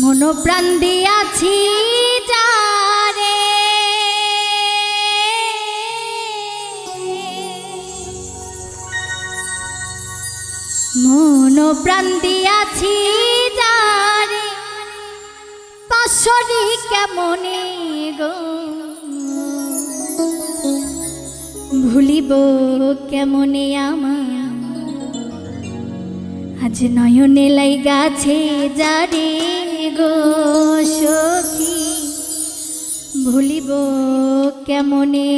মনোপ্রাণ দিয়াছি যারে। মনোপ্রাণ দিয়াছি যারে। পাশরি কেমনে গো? ভুলিব কেমনে আমার আজ নয়নে লাই গাছে যারে গো সখী ভুলিব কেমনে?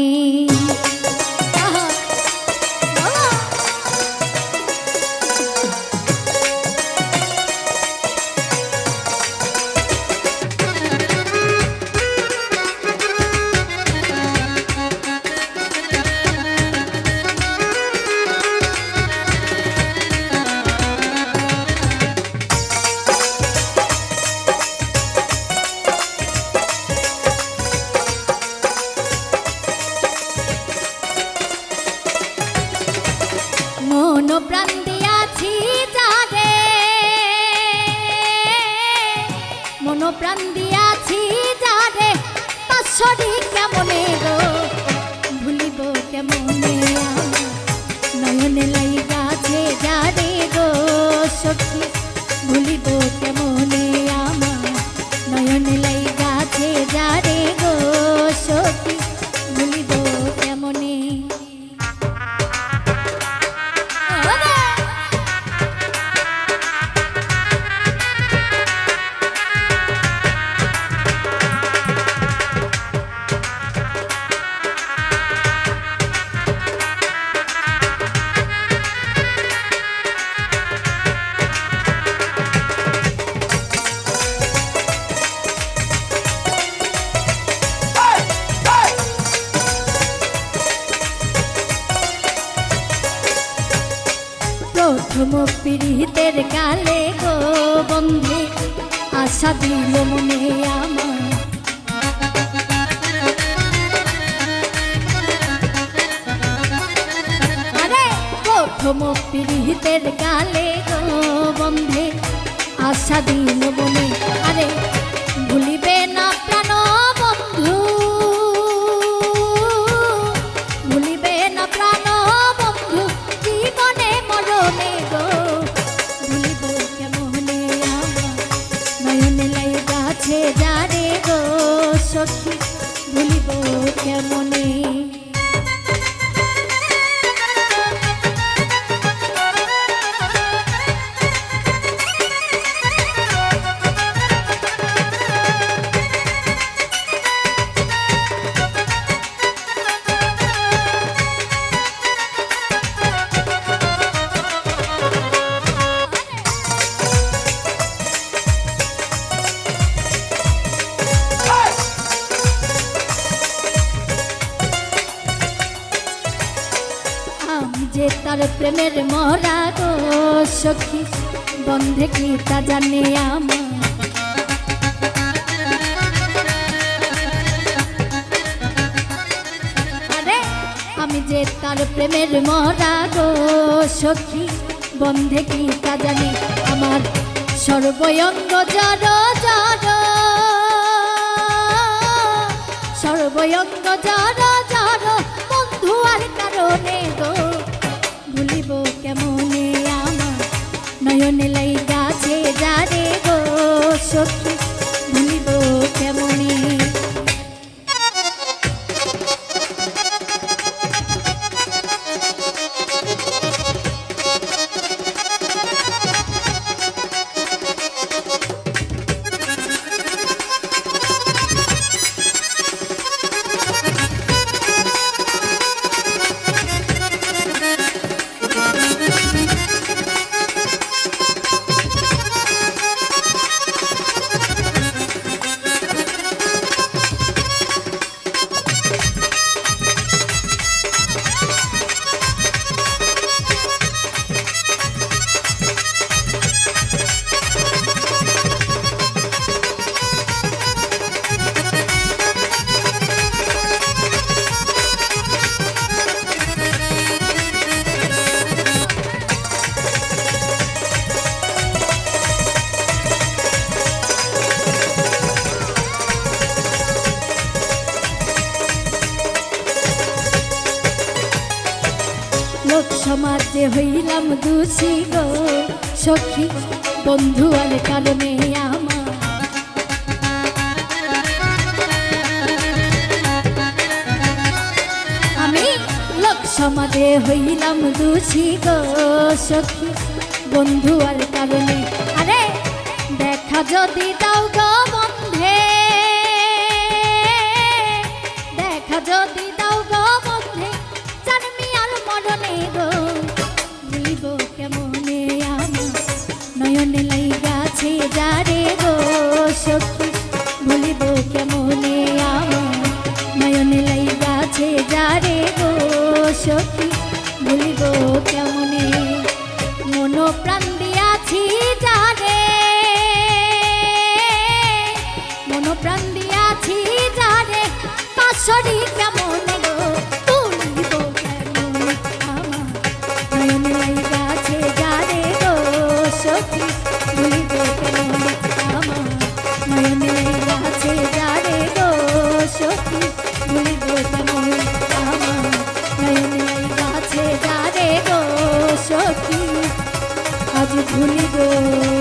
প্রাণ দিয়াছি যারে পাঁচশোটি কেমনে গো ভুলিব কেমনে নয়নে লাই প্রথম পীড়িতের কালে গো বন্ধে, আশা দিল মনে আমার। প্রথম পীড়িতের কালে গো বন্ধে, আশা দিল মনে তার প্রেমের মরা গো সখী, বন্ধে কি তা জানে আমার? আমি যে তার প্রেমের মরা গো সখী, বন্ধে কি তা জানে আমার? সর্বয়ঙ্গ জড় জড়। সর্বয়ঙ্গ জড় জড়, বন্ধু আর কারণে গো কেমনে আমার নয়নে লাই গাছে যারে গো সখী ভুলিব কেমনে? সমাজে হইলাম দোষী গো, সখী, বন্ধু আর কারণে আমার। সমাজে হইলাম দোষী গো, সখী, বন্ধু আর কারণে। আরে, দেখা যদি দাও গো বন্ধে, দেখা যদি কেমনে আমার নয়নে লাইগাছে যারে গো সখী? ভুলিব কেমনে? মন প্রাণ দিয়াছি যারে মন প্রাণ দিয়াছি যারে পাশরি কেমন গো? তুলিব কেমন আমার নয়নে লাইগাছে যারে গো সখী? যারে গো